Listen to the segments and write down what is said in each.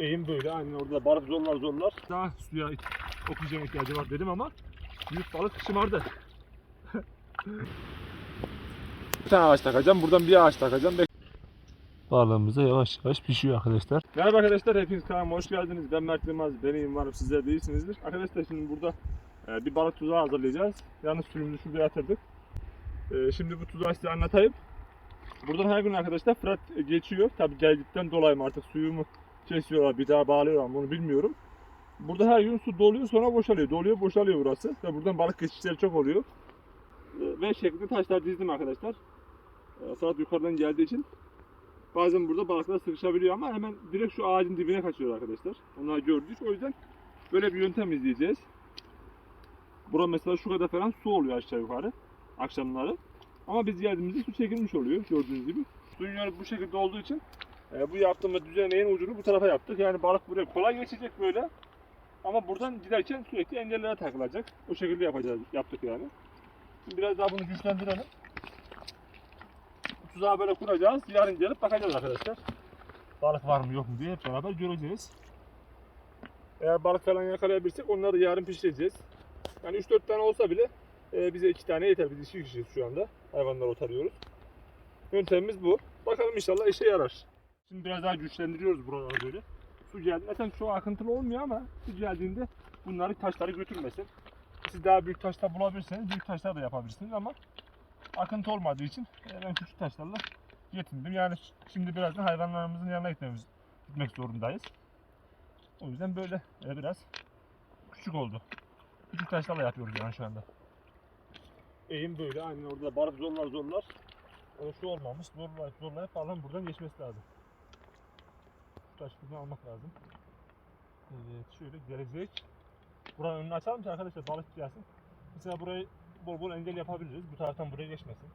Eğim böyle aynen orada balık zorlar zorlar. Daha suya oksijen ihtiyacı var dedim ama büyük balık şımardı. bir tane ağaç takacağım. Buradan bir ağaç takacağım. Balığımız da yavaş yavaş pişiyor arkadaşlar. Merhaba arkadaşlar. Hepiniz kanalıma hoş geldiniz. Ben Mert Yılmaz. Benim varım sizler değilsinizdir. Arkadaşlar şimdi burada e, bir balık tuzağı hazırlayacağız. Yalnız suyumuzu şuraya yatırdık. E, şimdi bu tuzağı size anlatayım. Buradan her gün arkadaşlar Fırat geçiyor. Tabi geldikten dolayı mı artık suyumu kesiyorlar bir daha bağlıyorlar onu bilmiyorum. Burada her gün su doluyor sonra boşalıyor. Doluyor boşalıyor burası. Ve buradan balık geçişleri çok oluyor. E, Ve şeklinde taşlar dizdim arkadaşlar. E, Saat yukarıdan geldiği için bazen burada balıklar sıkışabiliyor ama hemen direkt şu ağacın dibine kaçıyor arkadaşlar. Onlar gördük. O yüzden böyle bir yöntem izleyeceğiz. Bura mesela şu kadar falan su oluyor aşağı yukarı akşamları. Ama biz geldiğimizde su çekilmiş oluyor gördüğünüz gibi. Suyun yönü bu şekilde olduğu için e, bu yaptığımız düzeneğin ucunu bu tarafa yaptık. Yani balık buraya kolay geçecek böyle. Ama buradan giderken sürekli engellere takılacak. O şekilde yapacağız, yaptık yani. Şimdi biraz daha bunu güçlendirelim. Tuzağı böyle kuracağız. Yarın gelip bakacağız arkadaşlar. Balık var mı yok mu diye hep beraber göreceğiz. Eğer balık falan yakalayabilirsek onları yarın pişireceğiz. Yani 3-4 tane olsa bile e, bize 2 tane yeter. Biz 2 kişiyiz şu anda. Hayvanları otarıyoruz. Yöntemimiz bu. Bakalım inşallah işe yarar. Şimdi biraz daha güçlendiriyoruz buraları böyle. Su geldi. Zaten çok akıntılı olmuyor ama su geldiğinde bunları taşları götürmesin. Siz daha büyük taşlar bulabilirseniz büyük taşlar da yapabilirsiniz ama akıntı olmadığı için e, ben küçük taşlarla yetindim. Yani şimdi birazdan hayvanlarımızın yanına gitmemiz gitmek zorundayız. O yüzden böyle e, biraz küçük oldu. Küçük taşlarla yapıyoruz yani şu anda. Eğim böyle aynen orada balık zorlar zorlar. O şu olmamış. Zorlayıp zorlayıp falan buradan geçmesi lazım. Buradan almak lazım. Evet şöyle gelecek. Buranın önünü açalım ki arkadaşlar balık gelsin. Mesela burayı bol bol engel yapabiliriz. Bu taraftan buraya geçmesin.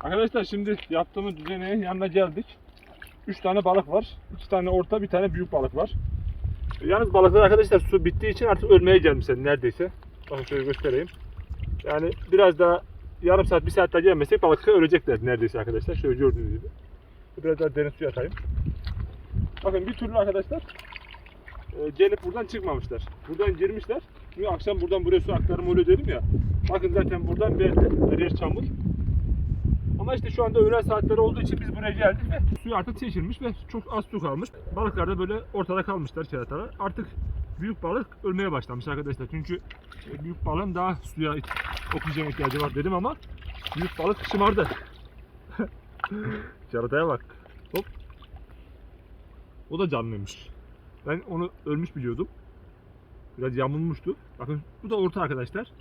Arkadaşlar şimdi yaptığımız düzeneğin yanına geldik. 3 tane balık var. 2 tane orta, bir tane büyük balık var. Yalnız balıklar arkadaşlar su bittiği için artık ölmeye gelmişler neredeyse. Bakın şöyle göstereyim. Yani biraz daha yarım saat, bir saat daha gelmesek balıklar ölecekler neredeyse arkadaşlar. Şöyle gördüğünüz gibi. Biraz daha derin suya atayım. Bakın bir türlü arkadaşlar e, gelip buradan çıkmamışlar. Buradan girmişler. Çünkü akşam buradan buraya su aktarımı oluyor dedim ya. Bakın zaten buradan belli. Her yer çamur. Ama işte şu anda öğlen saatleri olduğu için biz buraya geldik ve suyu artık çekilmiş ve çok az su kalmış. Balıklar da böyle ortada kalmışlar keratalar. Artık büyük balık ölmeye başlamış arkadaşlar. Çünkü e, büyük balığın daha suya oksijen ihtiyacı var dedim ama büyük balık şımardı. Kerataya bak. Hop. O da canlıymış. Ben onu ölmüş biliyordum. Biraz yamulmuştu. Bakın bu da orta arkadaşlar.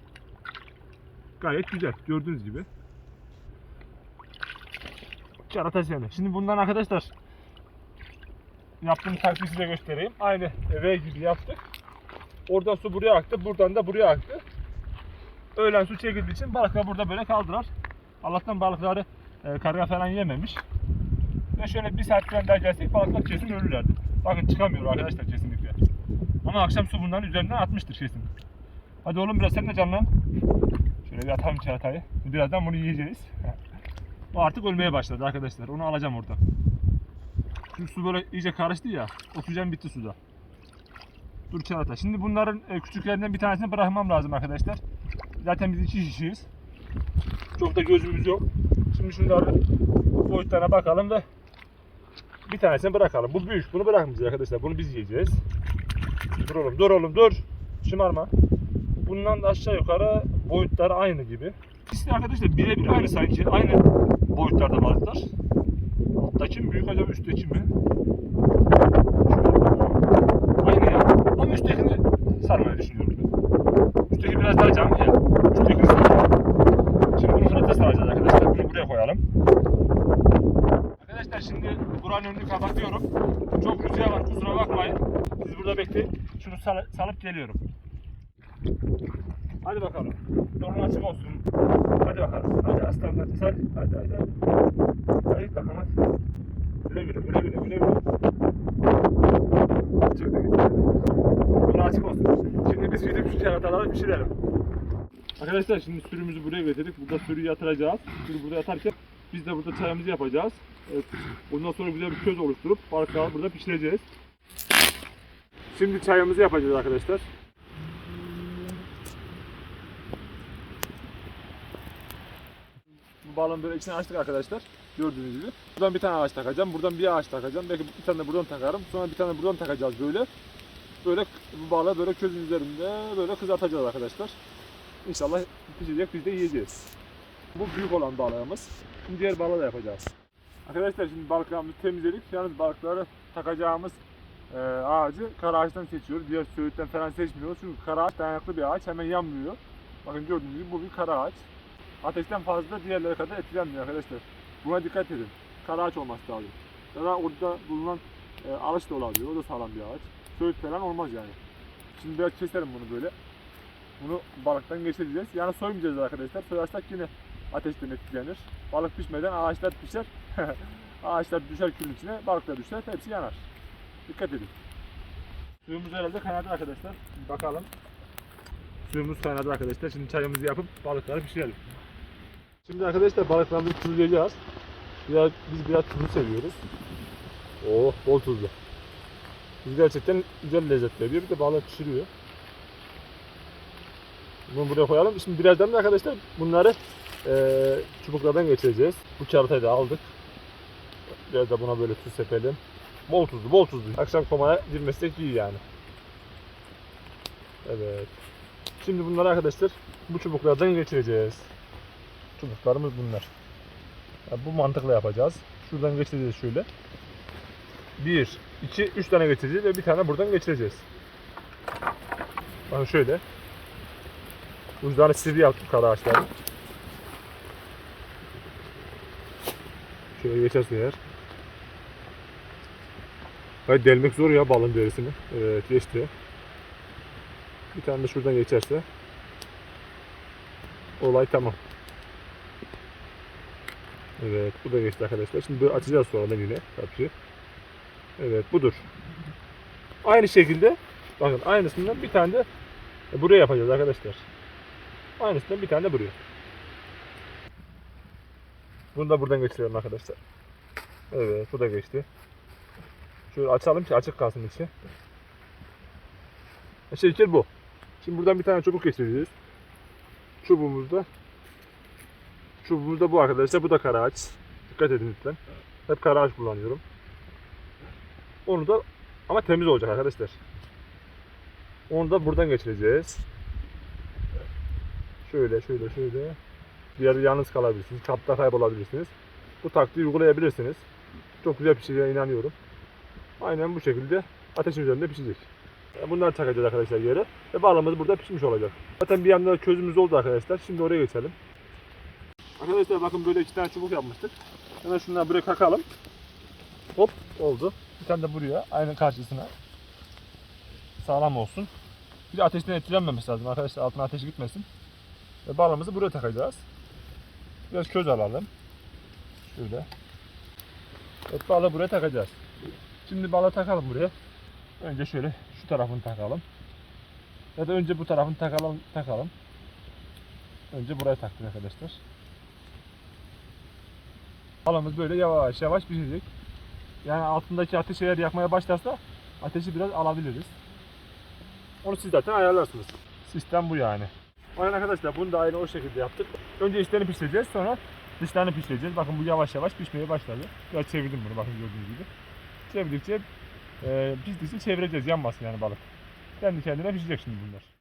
Gayet güzel. Gördüğünüz gibi. Carata seni. Şimdi bundan arkadaşlar yaptığım taktiği size göstereyim. Aynı V gibi yaptık. Oradan su buraya aktı. Buradan da buraya aktı. Öğlen su çekildiği için balıklar burada böyle kaldılar. Allah'tan balıkları e, karga falan yememiş. Ve şöyle bir saat falan daha gelsek balıklar kesin ölürlerdi. Bakın çıkamıyor arkadaşlar kesinlikle. Ama akşam su bunların üzerinden atmıştır kesin. Hadi oğlum biraz sen de canlan. Şöyle bir atalım çaratayı. Birazdan bunu yiyeceğiz. O artık ölmeye başladı arkadaşlar. Onu alacağım oradan. Çünkü su böyle iyice karıştı ya. Oksijen bitti suda. Dur Çağatay. Şimdi bunların e, küçüklerinden bir tanesini bırakmam lazım arkadaşlar. Zaten biz iki kişiyiz. Çok da gözümüz yok. Şimdi şunların boyutlarına bakalım ve bir tanesini bırakalım. Bu büyük. Bunu bırakmayacağız arkadaşlar. Bunu biz yiyeceğiz. Dur oğlum, dur oğlum, dur. Şımarma. Bundan da aşağı yukarı boyutları aynı gibi. İkisi arkadaşlar birebir aynı sanki. Aynı boyutlarda balıklar. Alttaki mi büyük acaba üstteki mi? Aynı ya. Ama üsttekini sarmayı düşünüyorum ben. Üstteki biraz daha canlı ya. Üsttekini sarmayı. Şimdi bunu fırata saracağız arkadaşlar. Bunu buraya koyalım. Arkadaşlar şimdi buranın önünü kapatıyorum. Çok rüzgar var kusura bakmayın. Siz burada bekleyin. Şunu sal- salıp geliyorum. Hadi bakalım. Yolun açık olsun. Hadi bakalım. Hadi aslan hadi hadi hadi hadi. Bakalım hadi. Güle güle güle güle güle güle. Çıktı gitti. Yolun açık olsun. Şimdi biz gidip şu kerataları pişirelim. Arkadaşlar şimdi sürümüzü buraya getirdik. Burada sürüyü yatıracağız. Sürü burada yatarken biz de burada çayımızı yapacağız. Evet. Bundan sonra güzel bir köz oluşturup balıkları burada pişireceğiz. Şimdi çayımızı yapacağız arkadaşlar. Balığın böyle içine açtık arkadaşlar. Gördüğünüz gibi. Buradan bir tane ağaç takacağım. Buradan bir ağaç takacağım. Belki bir tane buradan takarım. Sonra bir tane buradan takacağız böyle. Böyle bu balığı böyle közün üzerinde böyle kızartacağız arkadaşlar. İnşallah pişecek biz de yiyeceğiz. Bu büyük olan balığımız. Şimdi diğer balığı da yapacağız. Arkadaşlar şimdi balıklarımızı temizledik. Yalnız balıkları takacağımız e, ağacı kara ağaçtan seçiyoruz. Diğer söğütten falan seçmiyoruz. Çünkü kara ağaç dayanıklı bir ağaç. Hemen yanmıyor. Bakın gördüğünüz gibi bu bir kara ağaç. Ateşten fazla diğerleri kadar etkilenmiyor arkadaşlar. Buna dikkat edin. Kara ağaç olması lazım. Ya da orada bulunan e, alış da olabilir. O da sağlam bir ağaç. Söğüt falan olmaz yani. Şimdi biraz keserim bunu böyle. Bunu balıktan geçireceğiz. Yani soymayacağız arkadaşlar. Soyarsak yine ateşten etkilenir. Balık pişmeden ağaçlar pişer. ağaçlar düşer külün içine, balıklar düşer. Hepsi yanar. Dikkat edin. Suyumuz herhalde kaynadı arkadaşlar. Bakalım. Suyumuz kaynadı arkadaşlar. Şimdi çayımızı yapıp balıkları pişirelim. Şimdi arkadaşlar balıklarımızı tuzlayacağız. Biraz, biz biraz tuzlu seviyoruz. Oh bol tuzlu. Biz gerçekten güzel lezzet veriyor. Bir de balık pişiriyor. Bunu buraya koyalım. Şimdi birazdan da arkadaşlar bunları eee çubuklardan geçireceğiz. Bu çaratayı da aldık. Biraz da buna böyle tuz sepelim. Bol tuzlu, bol tuzlu. Akşam komaya girmesek iyi yani. Evet. Şimdi bunları arkadaşlar bu çubuklardan geçireceğiz. Çubuklarımız bunlar. Ya bu mantıkla yapacağız. Şuradan geçireceğiz şöyle. 1, 2, 3 tane geçireceğiz ve bir tane buradan geçireceğiz. Bakın şöyle. Ucuzlarını sivri yaptık kara ağaçları. Şöyle geçersin eğer. Hayır delmek zor ya balın derisini. Evet geçti. Bir tane de şuradan geçerse. Olay tamam. Evet bu da geçti arkadaşlar. Şimdi böyle açacağız sonradan yine kapıyı. Evet budur. Aynı şekilde bakın aynısından bir tane de buraya yapacağız arkadaşlar. Aynısından bir tane de buraya. Bunu da buradan geçiriyorum arkadaşlar. Evet bu da geçti. Şöyle açalım ki açık kalsın içi. Şekil bu. Şimdi buradan bir tane çubuk geçireceğiz. Çubuğumuzda Çubuğumuz da bu arkadaşlar. Bu da kara ağaç. Dikkat edin lütfen. Hep kara ağaç kullanıyorum. Onu da ama temiz olacak arkadaşlar. Onu da buradan geçireceğiz. Şöyle şöyle şöyle. Bir yerde yalnız kalabilirsiniz. Katta kaybolabilirsiniz. Bu taktiği uygulayabilirsiniz. Çok güzel pişeceğine inanıyorum. Aynen bu şekilde ateşin üzerinde pişecek. Bunları takacağız arkadaşlar yere. Ve balığımız burada pişmiş olacak. Zaten bir yanda közümüz oldu arkadaşlar. Şimdi oraya geçelim. Arkadaşlar bakın böyle iki tane çubuk yapmıştık. Hemen şunları buraya kakalım. Hop oldu. Bir tane de buraya aynı karşısına. Sağlam olsun. Bir de ateşten etkilenmemesi lazım arkadaşlar altına ateş gitmesin. Ve balığımızı buraya takacağız. Biraz köz alalım. Şöyle. Evet balığı buraya takacağız. Şimdi balığı takalım buraya. Önce şöyle şu tarafını takalım. Ya da önce bu tarafını takalım takalım. Önce buraya taktık arkadaşlar. Balığımız böyle yavaş yavaş pişecek. Yani altındaki ateş eğer yakmaya başlarsa ateşi biraz alabiliriz. Onu siz zaten ayarlarsınız. Sistem bu yani. Aynen arkadaşlar bunu da aynı o şekilde yaptık. Önce içlerini pişireceğiz sonra dışlarını pişireceğiz. Bakın bu yavaş yavaş pişmeye başladı. Biraz çevirdim bunu bakın gördüğünüz gibi. Çevirdikçe e, piştikçe çevireceğiz yanmasın yani balık. Kendi kendine pişecek şimdi bunlar.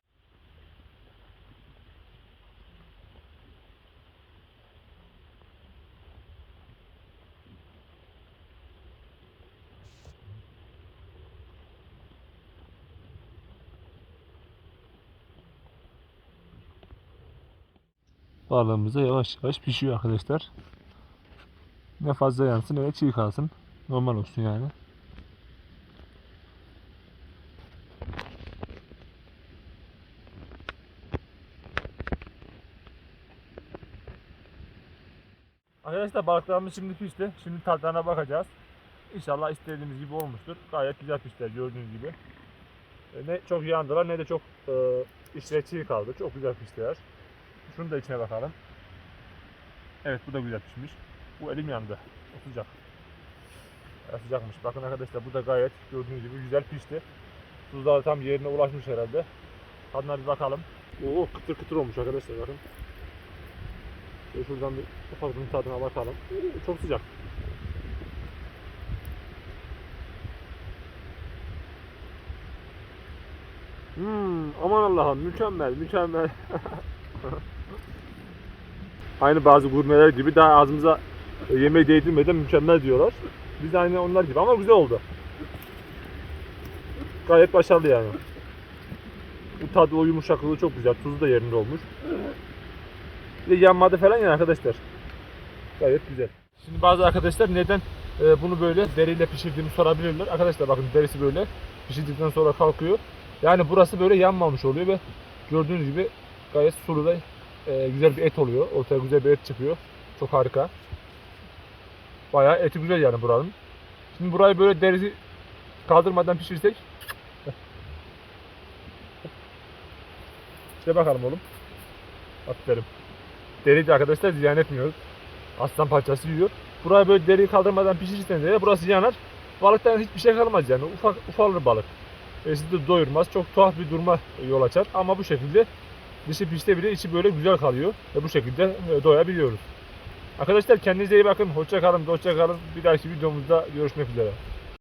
Balığımız da yavaş yavaş pişiyor arkadaşlar. Ne fazla yansın ne çiğ kalsın. Normal olsun yani. Arkadaşlar balıklarımız şimdi pişti. Şimdi tadlarına bakacağız. İnşallah istediğimiz gibi olmuştur. Gayet güzel piştiler gördüğünüz gibi. E, Ne çok yandılar ne de çok e, içine çiğ kaldı. Çok güzel piştiler. Şunu da içine bakalım. Evet bu da güzel pişmiş. Bu elim yandı. O sıcak. Bayağı sıcakmış. Bakın arkadaşlar bu da gayet gördüğünüz gibi güzel pişti. Tuzlar tam yerine ulaşmış herhalde. Tadına bir bakalım. Oo kıtır kıtır olmuş arkadaşlar bakın. Şöyle şuradan bir ufak bir tadına bakalım. Çok sıcak. Hmm, aman Allah'ım mükemmel mükemmel. Aynı bazı gurmeler gibi daha ağzımıza yemeği değdirmeden mükemmel diyorlar. Biz de aynı onlar gibi ama güzel oldu. Gayet başarılı yani. Bu tadı o yumuşaklığı çok güzel. Tuzu da yerinde olmuş. Bir de yanmadı falan ya arkadaşlar. Gayet güzel. Şimdi bazı arkadaşlar neden e, bunu böyle deriyle pişirdiğimi sorabilirler. Arkadaşlar bakın derisi böyle pişirdikten sonra kalkıyor. Yani burası böyle yanmamış oluyor ve gördüğünüz gibi gayet sulu da e, güzel bir et oluyor. Ortaya güzel bir et çıkıyor. Çok harika. Bayağı eti güzel yani buranın. Şimdi burayı böyle derisi kaldırmadan pişirsek. İşte bakalım oğlum. Aferin. Deri de arkadaşlar ziyan etmiyoruz. Aslan parçası yiyor. Burayı böyle deriyi kaldırmadan pişirirseniz de burası yanar. Balıktan hiçbir şey kalmaz yani. Ufak ufalır balık. E sizi de doyurmaz. Çok tuhaf bir duruma yol açar. Ama bu şekilde dışı pişte bile içi böyle güzel kalıyor. Ve bu şekilde e, doyabiliyoruz. Arkadaşlar kendinize iyi bakın. Hoşça kalın, hoşça kalın. Bir dahaki videomuzda görüşmek üzere.